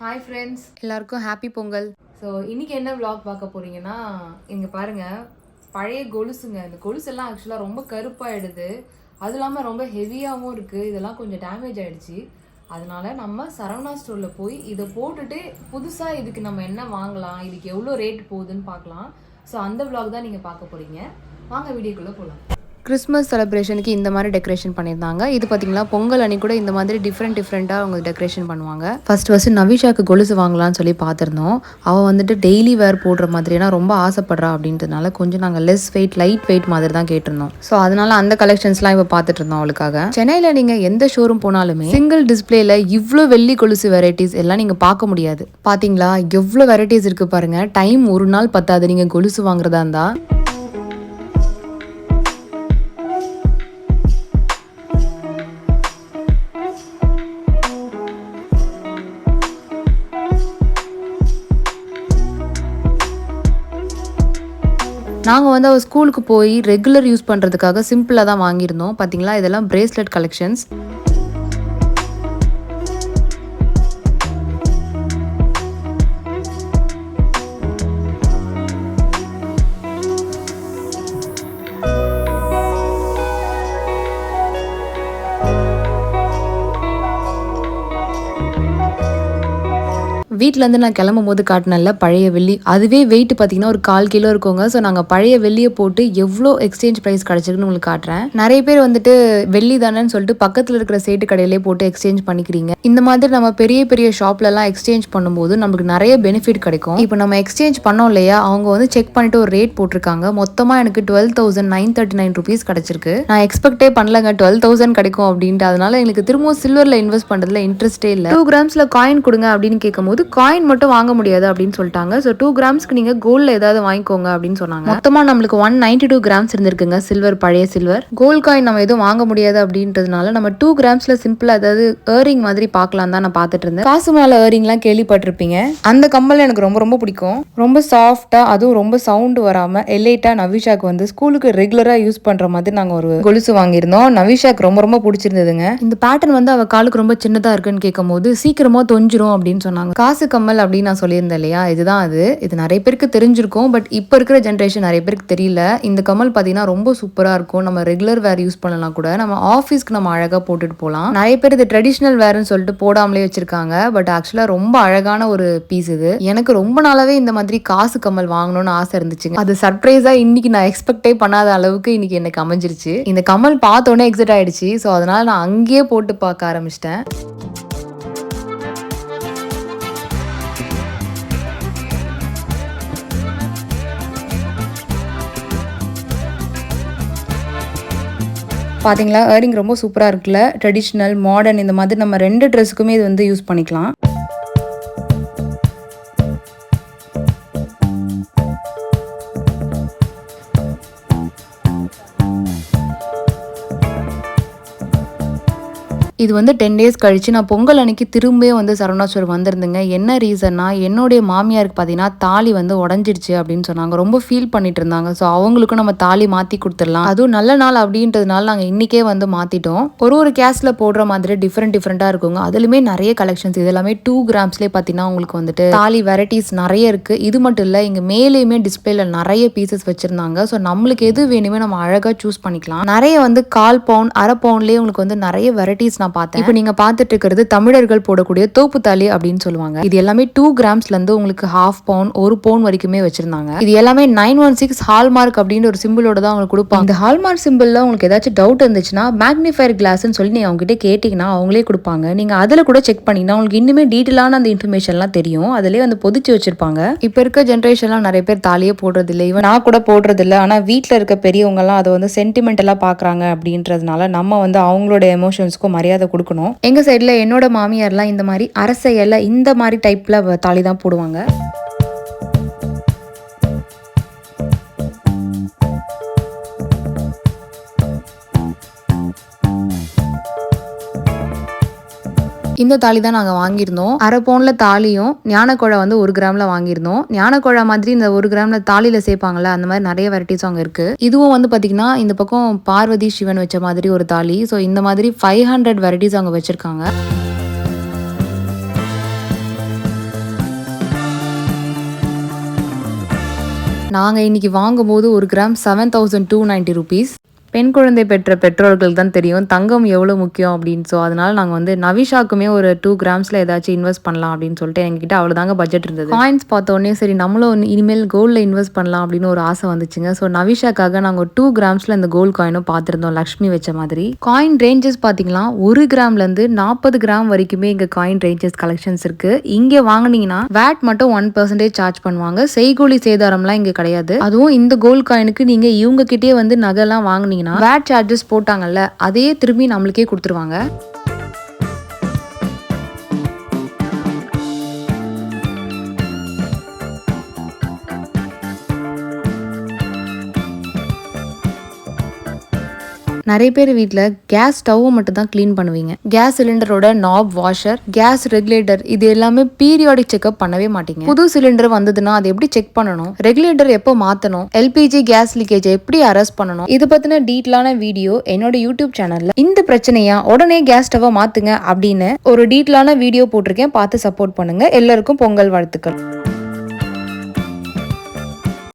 Hi friends எல்லாருக்கும் happy Pongal. So இன்னைக்கு என்ன vlog பார்க்க போறீங்கன்னா இங்க பாருங்க பழைய கொலுசுங்க. இந்த கொலுசு எல்லாம் ஆக்சுவலாக ரொம்ப கருப்பாயிடுது. அது இல்லாமல் ரொம்ப ஹெவியாகவும் இருக்கு. இதெல்லாம் கொஞ்சம் டேமேஜ் ஆயிடுச்சு. அதனால நம்ம சரவணா ஸ்டோரில் போய் இதை போட்டுட்டு புதுசாக இதுக்கு நம்ம என்ன வாங்கலாம் இதுக்கு எவ்வளோ ரேட் போகுதுன்னு பார்க்கலாம். ஸோ அந்த vlog தான் நீங்கள் பார்க்க போறீங்க. வாங்க வீடியோக்குள்ளே போகலாம் கிறிஸ்மஸ் செலிப்ரேஷனுக்கு இந்த மாதிரி டெக்கரேஷன் பண்ணியிருந்தாங்க. இது பார்த்தீங்களா பொங்கல் அன்னைக்கு கூட இந்த மாதிரி டிஃப்ரெண்ட் டிஃப்ரெண்ட்டாக அவங்க டெக்கரேஷன் பண்ணுவாங்க. ஃபர்ஸ்ட் ஃபர்ஸ்ட் நவிஷாக்கு கொலுசு வாங்கலாம்னு சொல்லி பார்த்துருந்தோம் அவள் வந்துட்டு டெய்லி வேர் போடுற மாதிரி ரொம்ப ஆசைப்படுறா அப்படின்றதுனால கொஞ்சம் நாங்கள் லெஸ் வெயிட் லைட் வெயிட் மாதிரி தான் கேட்டிருந்தோம். ஸோ அதனால அந்த கலெக்ஷன்ஸ்லாம் இப்போ பார்த்துட்டு இருந்தோம் அவளுக்காக. சென்னையில் நீங்கள் எந்த ஷோரூம் போனாலுமே சிங்கிள் டிஸ்பிளேல இவ்வளோ வெள்ளி கொலுசு வெரைட்டிஸ் எல்லாம் நீங்கள் பார்க்க முடியாது. பார்த்தீங்களா எவ்வளோ வெரைட்டிஸ் இருக்கு பாருங்க. டைம் ஒரு நாள் பத்தாது. நீங்கள் கொலுசு வாங்குறதா இருந்தால் நாங்கள் வந்து அவள் ஸ்கூலுக்கு போய் ரெகுலர் யூஸ் பண்ணுறதுக்காக சிம்பிளாக தான் வாங்கியிருந்தோம். பார்த்தீங்களா இதெல்லாம் பிரேஸ்லெட் கலெக்ஷன்ஸ் வீட்டிலேருந்து நான் கிளம்பும் போது காட்டினல பழைய வெள்ளி அதுவே வெயிட் பார்த்தீங்கன்னா ஒரு கால் கிலோ இருக்குங்க. ஸோ நாங்கள் பழைய வெள்ளியை போட்டு எவ்வளோ எக்ஸ்சேஞ்ச் ப்ரைஸ் கிடச்சிருக்குன்னு உங்களுக்கு காட்டுறேன். நிறைய பேர் வந்துட்டு வெள்ளி தானேன்னு சொல்லிட்டு பக்கத்தில் இருக்கிற சேட்டு கடையிலே போட்டு எக்ஸ்சேஞ்ச் பண்ணிக்கிறீங்க. இந்த மாதிரி நம்ம பெரிய பெரிய ஷாப்லலாம் எக்ஸ்சேஞ்ச் பண்ணும்போது நமக்கு நிறைய பெனிஃபிட் கிடைக்கும். இப்போ நம்ம எக்ஸ்சேஞ்ச் பண்ணோம் இல்லையா? அவங்க வந்து செக் பண்ணிட்டு ஒரு ரேட் போட்டிருக்காங்க. மொத்தமாக எனக்கு twelve thousand nine thirty nine rupees கிடச்சிருக்கு. நான் எக்ஸ்பெக்டே பண்ணலங்க. டுவெல் தௌசண்ட் கிடைக்கும் அப்படின்ட்டு. அதனால எங்களுக்கு திரும்பவும் சில்வரில் இன்வெஸ்ட் பண்ணுறதுல இன்ட்ரெஸ்டே இல்லை. டூ கிராம்ஸில் காயின் கொடுங்க அப்படின்னு கேட்கும்போது காயின் மட்டும் வாங்க முடியாது அப்படின்னு சொல்லிட்டாங்க. ஸோ டூ கிராம்ஸ்க்கு நீங்கள் கோல்டில் ஏதாவது வாங்கிக்கோங்க அப்படின்னு சொன்னாங்க. மொத்தமாக நம்மளுக்கு ஒன் நைன்டி டூ கிராம்ஸ் இருந்திருக்குங்க. சில்வர் பழைய சில்வர் கோல்ட் காயின் நம்ம எதுவும் வாங்க முடியாது அப்படின்றதுனால நம்ம டூ கிராம்ஸில் சிம்பிளாக ஏதாவது ஏரிங் மாதிரி பார்க்கலாம் தான் நான் பார்த்துட்டு இருந்தேன். காசு மேலே ஏரிங்லாம் கேள்விப்பட்டிருப்பீங்க. அந்த கம்மல் எனக்கு ரொம்ப ரொம்ப பிடிக்கும். ரொம்ப சாஃப்டாக அதுவும் ரொம்ப சவுண்டு வராமல் எல்லைட்டா நவிஷாக்கு வந்து ஸ்கூலுக்கு ரெகுலராக யூஸ் பண்ணுற மாதிரி நாங்கள் ஒரு கொலுசு வாங்கியிருந்தோம். நவிஷாக்கு ரொம்ப ரொம்ப பிடிச்சிருந்ததுங்க. இந்த பேட்டர்ன் வந்து அவ காலுக்கு ரொம்ப சின்னதாக இருக்குன்னு கேட்கும்போது சீக்கிரமா தொஞ்சிரும் அப்படின்னு சொன்னாங்க. காசு காசு கம்மல் அப்படின்னு நான் சொல்லியிருந்தேன் இல்லையா? இதுதான் அது. இது நிறைய பேருக்கு தெரிஞ்சிருக்கும் பட் இப்போ இருக்கிற ஜென்ரேஷன் நிறைய பேருக்கு தெரியல. இந்த கம்மல் பார்த்தீங்கன்னா ரொம்ப சூப்பராக இருக்கும். நம்ம ரெகுலர் வேர் யூஸ் பண்ணலாம் கூட நம்ம ஆஃபீஸ்க்கு நம்ம அழகாக போட்டுட்டு போகலாம். நிறைய பேர் இது ட்ரெடிஷ்னல் வேர்னு சொல்லிட்டு போடாமலே வச்சிருக்காங்க பட் ஆக்சுவலாக ரொம்ப அழகான ஒரு பீஸ் இது. எனக்கு ரொம்ப நாளாவே இந்த மாதிரி காசு கம்மல் வாங்கணும்னு ஆசை இருந்துச்சுங்க. அது சர்ப்ரைஸாக இன்னைக்கு நான் எக்ஸ்பெக்டே பண்ணாத அளவுக்கு இன்னைக்கு எனக்கு அமைஞ்சிருச்சு. இந்த கமல் பார்த்தோன்னே எக்ஸைட் ஆயிடுச்சு. ஸோ அதனால நான் அங்கேயே போட்டு பார்க்க ஆரம்பிச்சிட்டேன். பார்த்தீங்களா ஏரிங் ரொம்ப சூப்பராக இருக்குல்ல ட்ரெடிஷ்னல் மாடர்ன் இந்த மாதிரி நம்ம ரெண்டு ட்ரெஸ்ஸுக்குமே இது வந்து யூஸ் பண்ணிக்கலாம். இது வந்து டென் டேஸ் கழிச்சு நான் பொங்கல் அன்னைக்கு திரும்பவே வந்து சரவணாஸ்வர் வந்திருந்தேங்க. என்ன ரீசன்னா என்னுடைய மாமியாருக்கு பார்த்தீங்கன்னா தாலி வந்து உடஞ்சிடுச்சு அப்படின்னு சொன்னாங்க. ரொம்ப ஃபீல் பண்ணிட்டு இருந்தாங்க. ஸோ அவங்களுக்கும் நம்ம தாலி மாற்றி கொடுத்துடலாம். அதுவும் நல்ல நாள் அப்படின்றதுனால நாங்கள் இன்றைக்கே வந்து மாற்றிட்டோம் ஒரு ஒரு கேஸில் போடுற மாதிரி டிஃப்ரெண்ட் டிஃப்ரெண்ட்டாக இருக்குங்க. அதுலேயுமே நிறைய கலெக்ஷன்ஸ் இது எல்லாமே டூ கிராம்ஸ்லேயே பார்த்தீங்கன்னா உங்களுக்கு வந்துட்டு தாலி வெரைட்டிஸ் நிறைய இருக்குது இது மட்டும் இல்லை இங்கே மேலேயுமே டிஸ்பிளேல நிறைய பீசஸ் வச்சுருந்தாங்க. ஸோ நம்மளுக்கு எது வேணுமே நம்ம அழகாக சூஸ் பண்ணிக்கலாம். நிறைய வந்து கால் பவுன் அரை பவுன்லேயே உங்களுக்கு வந்து நிறைய வெரைட்டிஸ் நான் பார்த்தேன். இப்போ நீங்க பார்த்துட்டு இருக்கிறது தமிழர்கள் போடக்கூடிய தோப்பு தாலி அப்படின்னு சொல்லுவாங்க. இது எல்லாமே டூ கிராம்ஸ்ல இருந்து உங்களுக்கு ஹாஃப் பவுன் ஒரு பவுன் வரைக்குமே வச்சிருந்தாங்க. இது எல்லாமே நைன் ஒன் சிக்ஸ் ஹால்மார்க் அப்படின்னு ஒரு சிம்பிளோட தான் உங்களுக்கு கொடுப்பாங்க. இந்த ஹால்மார்க் சிம்பிள்ல உங்களுக்கு ஏதாச்சும் டவுட் இருந்துச்சுன்னா மேக்னிஃபயர் கிளாஸ்ன்னு சொல்லி நீங்க அவங்ககிட்ட கேட்டீங்கன்னா அவங்களே கொடுப்பாங்க. நீங்க அதுல கூட செக் பண்ணீங்கன்னா உங்களுக்கு இன்னுமே டீட்டெயிலான அந்த இன்ஃபர்மேஷன்லாம் தெரியும். அதுலயே வந்து பொதிச்சு வச்சிருப்பாங்க. இப்போ இருக்க ஜென்ரேஷன்லாம் நிறைய பேர் தாலியே போடுறது இல்லை இவன் நான் கூட போடுறது இல்லை ஆனா வீட்டில் இருக்க பெரியவங்க எல்லாம் அதை வந்து சென்டிமெண்டலா பாக்குறாங்க அப்படின்றதுனால நம்ம வந்து அவங்களோட எமோஷன்ஸ்க்கும் மரியாதை கொடுக்கணும். எங்க சைடுல என்னோட மாமியார்லாம் இந்த மாதிரி அரச இலை இந்த மாதிரி டைப்ல தாலி தான் போடுவாங்க. இந்த தாலி தான் நாங்கள் வாங்கியிருந்தோம். அரை பவுனில் தாலியும் ஞானக்குழை வந்து ஒரு கிராமில் வாங்கியிருந்தோம். ஞானக்குழை மாதிரி இந்த ஒரு கிராமில் தாலியில் சேர்ப்பாங்கள்ல அந்த மாதிரி நிறைய வெரைட்டிஸ் அங்கே இருக்குது இதுவும் வந்து பார்த்தீங்கன்னா இந்த பக்கம் பார்வதி சிவன் வச்ச மாதிரி ஒரு தாலி. ஸோ இந்த மாதிரி ஃபைவ் ஹண்ட்ரட் வெரைட்டிஸ் அவங்க வச்சுருக்காங்க. நாங்கள் இன்னைக்கு வாங்கும்போது ஒரு gram seven thousand two ninety rupees பெண் குழந்தை பெற்ற பெற்றோர்கள் தான் தெரியும். தங்கம் எவ்வளோ முக்கியம் அப்படின்னு. ஸோ அதனால நாங்கள் வந்து நவிஷாக்குமே ஒரு டூ கிராம்ஸில் ஏதாச்சும் இன்வெஸ்ட் பண்ணலாம் அப்படின்னு சொல்லிட்டு எங்ககிட்ட அவ்வளோதாங்க பட்ஜெட் இருந்தது. காயின்ஸ் பார்த்தோன்னே சரி நம்மளும் இனிமேல் கோல்டில் இன்வெஸ்ட் பண்ணலாம் அப்படின்னு ஒரு ஆசை வந்துச்சுங்க. ஸோ நவிஷாக்காக நாங்கள் டூ கிராம்ஸில் இந்த கோல்டு காயினும் பார்த்துருந்தோம். லக்ஷ்மி வச்ச மாதிரி. காயின் ரேஞ்சஸ் பார்த்தீங்கன்னா ஒரு கிராம்லேருந்து நாற்பது கிராம் வரைக்குமே இங்கே காயின் ரேஞ்சஸ் கலெக்ஷன்ஸ் இருக்குது இங்கே வாங்குனீங்கன்னா வேட் மட்டும் ஒன் பர்சன்டேஜ் சார்ஜ் பண்ணுவாங்க. செய்கூலி சேதாரம்லாம் இங்கே கிடையாது. அதுவும் இந்த கோல்டு காயினுக்கு நீங்கள் இவங்க கிட்டே வந்து நகைலாம் வாங்கினீங்கன்னா வேட் சார்ஜஸ் போட்டாங்கல்ல அதையே திரும்பி நம்மளுக்கே கொடுத்துருவாங்க. நிறைய பேர் வீட்டில் கேஸ் ஸ்டவ்வை மட்டும் தான் க்ளீன் பண்ணுவீங்க. கேஸ் சிலிண்டரோட நாப் வாஷர் கேஸ் ரெகுலேட்டர் இது எல்லாமே பீரியாடிக் செக்அப் பண்ணவே மாட்டீங்க. புது சிலிண்டர் வந்ததுன்னா அதை எப்படி செக் பண்ணணும்? ரெகுலேட்டர் எப்போ மாற்றணும் எல்பிஜி கேஸ் லீக்கேஜ் எப்படி அரெஸ்ட் பண்ணணும்? இது பற்றின டீட்டெயிலான வீடியோ என்னோட யூடியூப் சேனலில் இந்த பிரச்சனையா? உடனே கேஸ் ஸ்டவ்வை மாற்றுங்க அப்படின்னு ஒரு டீட்டெயிலான வீடியோ போட்டிருக்கேன். பார்த்து சப்போர்ட் பண்ணுங்க. எல்லாருக்கும் பொங்கல் வாழ்த்துக்கள்.